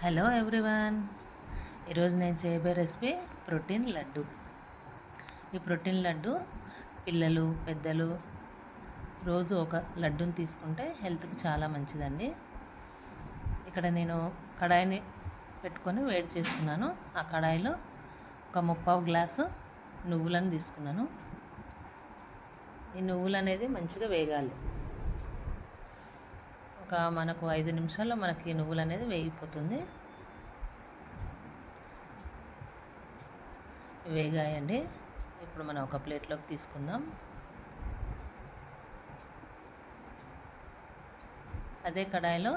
Hello everyone. ఈరోజు నేను చేయబోయే రెసిపీ ప్రోటీన్ లడ్డు. ఈ ప్రోటీన్ లడ్డు పిల్లలు పెద్దలు రోజు ఒక లడ్డుని తీసుకుంటే హెల్త్కి చాలా మంచిదండి. ఇక్కడ నేను కడాయిని పెట్టుకొని వేడి చేసుకున్నాను ఆ కడాయిలో ఒక ముప్పావు గ్లాసు నువ్వులను తీసుకున్నాను. ఈ నువ్వులు అనేది మంచిగా వేగాలి. ఒక మనకు ఐదు నిమిషాల్లో మనకి నువ్వులు అనేది వేగిపోతుంది. వేగాయండి. ఇప్పుడు మనం ఒక ప్లేట్లోకి తీసుకుందాం. అదే కడాయిలో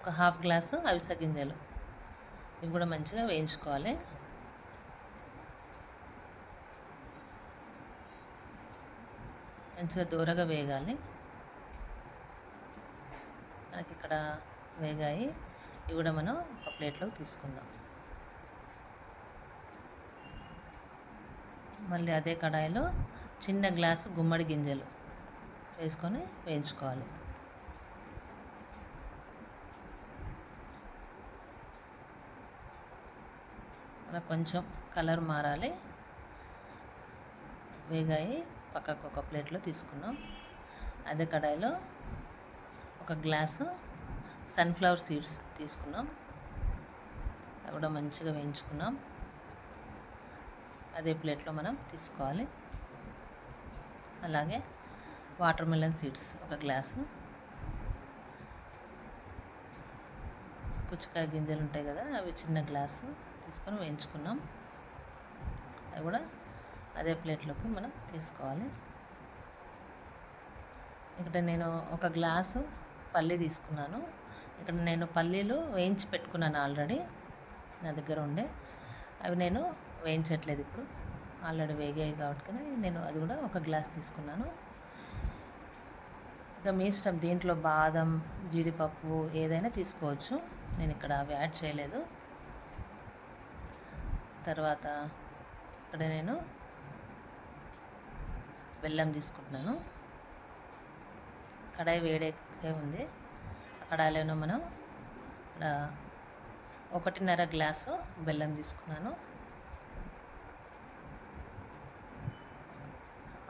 ఒక హాఫ్ గ్లాసు అవిసె గింజలు. ఇవి కూడా మంచిగా వేయించుకోవాలి. మంచిగా దూరగా వేగాలి. మనకి ఇక్కడ వేగాయి. ఇవి కూడా మనం ఒక ప్లేట్లోకి తీసుకుందాం. మళ్ళీ అదే కడాయిలో చిన్న గ్లాసు గుమ్మడి గింజలు వేసుకొని వేయించుకోవాలి. మనకు కొంచెం కలర్ మారాలి. వేగాయి. పక్కకు ఒక ప్లేట్లో తీసుకున్నాం. అదే కడాయిలో ఒక గ్లాసు సన్ఫ్లవర్ సీడ్స్ తీసుకున్నాం. అవి కూడా మంచిగా వేయించుకున్నాం. అదే ప్లేట్లో మనం తీసుకోవాలి. అలాగే వాటర్ మిలన్ సీడ్స్ ఒక గ్లాసు. పుచ్చకాయ గింజలు ఉంటాయి కదా అవి చిన్న గ్లాసు తీసుకొని వేయించుకున్నాం. అవి కూడా అదే ప్లేట్లోకి మనం తీసుకోవాలి. ఇక్కడ నేను ఒక గ్లాసు పల్లి తీసుకున్నాను. ఇక్కడ నేను పల్లీలు వేయించి పెట్టుకున్నాను ఆల్రెడీ నా దగ్గర ఉండే. అవి నేను వేయించట్లేదు ఇప్పుడు. ఆల్రెడీ వేగాయి కాబట్టి నేను అది కూడా ఒక గ్లాస్ తీసుకున్నాను. ఇక మీ ఇష్టం దీంట్లో బాదం జీడిపప్పు ఏదైనా తీసుకోవచ్చు. నేను ఇక్కడ అవి యాడ్ చేయలేదు. తర్వాత ఇక్కడ నేను బెల్లం తీసుకుంటున్నాను. కడాయి వేడే ఉంది. కడాయిలోనూ మనం ఇక్కడ ఒకటిన్నర గ్లాసు బెల్లం తీసుకున్నాను.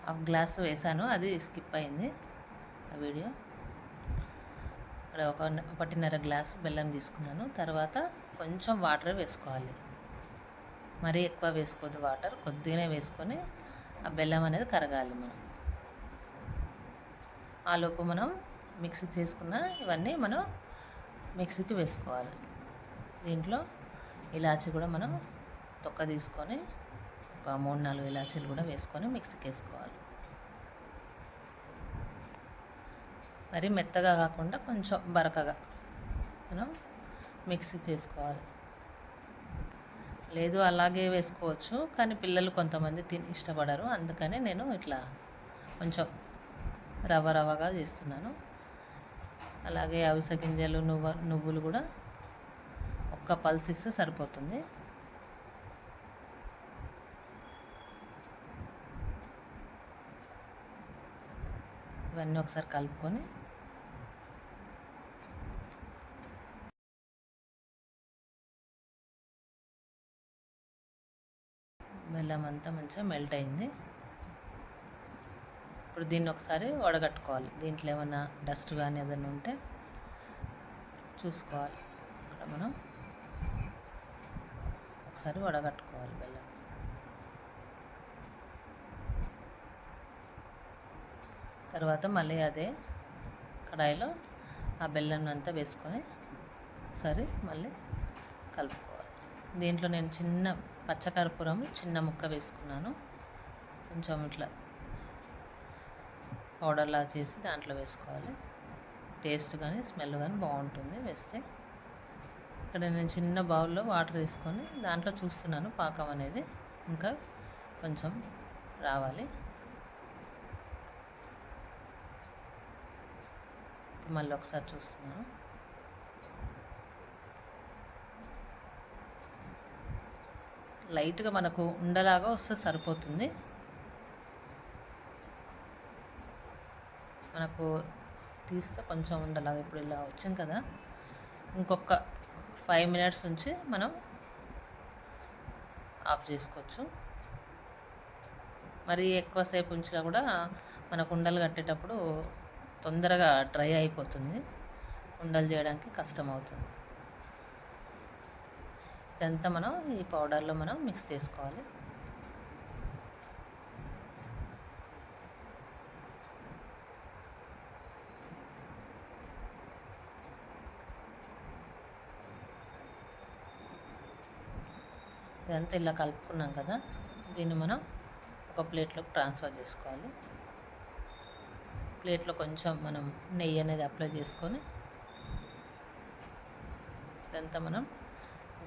హాఫ్ గ్లాసు వేసాను. అది స్కిప్ అయింది ఆ వీడియో. ఇక్కడ ఒక ఒకటిన్నర గ్లాసు బెల్లం తీసుకున్నాను. తర్వాత కొంచెం వాటర్ వేసుకోవాలి. మరీ ఎక్కువ వేసుకోవద్దు వాటర్ కొద్దిగానే వేసుకొని ఆ బెల్లం అనేది కరగాలి మనం. ఆలోపు మనం మిక్సీ చేసుకున్న ఇవన్నీ మనం మిక్సీకి వేసుకోవాలి. దీంట్లో ఇలాచి కూడా మనం తొక్క తీసుకొని ఒక మూడు నాలుగు ఇలాచీలు కూడా వేసుకొని మిక్సీకి వేసుకోవాలి. మరి మెత్తగా కాకుండా కొంచెం బరకగా మనం మిక్సీ చేసుకోవాలి. లేదు అలాగే వేసుకోవచ్చు కానీ పిల్లలు కొంతమంది తిని ఇష్టపడరు అందుకని నేను ఇట్లా కొంచెం రవ్వ రవ్వగా చేస్తున్నాను. అలాగే అవిసె గింజలు నువ్వ నువ్వులు కూడా ఒక్క పల్స్ ఇస్తే సరిపోతుంది. ఇవన్నీ ఒకసారి కలుపుకొని బెల్లం అంతా మంచిగా మెల్ట్ అయింది. ఇప్పుడు దీన్ని ఒకసారి వడగట్టుకోవాలి. దీంట్లో ఏమైనా డస్ట్ కానీ ఏదైనా ఉంటే చూసుకోవాలి. ఇక్కడ మనం ఒకసారి వడగట్టుకోవాలి బెల్లం. తర్వాత మళ్ళీ అదే కడాయిలో ఆ బెల్లం అంతా వేసుకొని ఒకసారి మళ్ళీ కలుపుకోవాలి. దీంట్లో నేను చిన్న పచ్చకర్పూరం చిన్న ముక్క వేసుకున్నాను. కొంచెం ఇట్లా పౌడర్లా చేసి దాంట్లో వేసుకోవాలి. టేస్ట్ కానీ స్మెల్ కానీ బాగుంటుంది వేస్తే. ఇక్కడ నేను చిన్న బౌల్లో వాటర్ వేసుకొని దాంట్లో చూస్తున్నాను పాకం అనేది. ఇంకా కొంచెం రావాలి. మళ్ళీ ఒకసారి చూస్తున్నాను. లైట్గా మనకు ఉండలాగా వస్తే సరిపోతుంది. మనకు తీస్తే కొంచెం ఉండలాగా. ఇప్పుడు ఇలా వచ్చాం కదా ఇంకొక ఫైవ్ మినిట్స్ నుంచి మనం ఆఫ్ చేసుకోవచ్చు. మరి ఎక్కువసేపు ఉంచినా కూడా మనకు ఉండలు కట్టేటప్పుడు తొందరగా డ్రై అయిపోతుంది. ఉండలు చేయడానికి కష్టం అవుతుంది. ఇదంతా మనం ఈ పౌడర్లో మనం మిక్స్ చేసుకోవాలి. ఇదంతా ఇలా కలుపుకున్నాం కదా దీన్ని మనం ఒక ప్లేట్లోకి ట్రాన్స్ఫర్ చేసుకోవాలి. ప్లేట్లో కొంచెం మనం నెయ్యి అనేది అప్లై చేసుకొని ఇదంతా మనం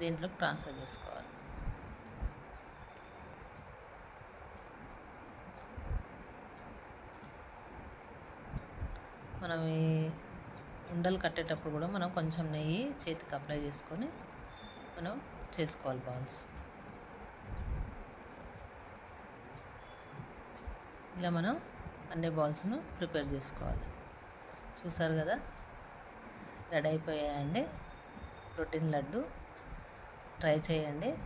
దీంట్లోకి ట్రాన్స్ఫర్ చేసుకోవాలి. మనం ఈ ఉండలు కట్టేటప్పుడు కూడా మనం కొంచెం నెయ్యి చేతికి అప్లై చేసుకొని మనం చేసుకోవాలి బాల్స్. ఇలా మనం అన్ని బాల్స్ను ప్రిపేర్ చేసుకోవాలి. చూసారు కదా? రెడీ అయిపోయాయండి. ప్రోటీన్ లడ్డు ట్రై చేయండి.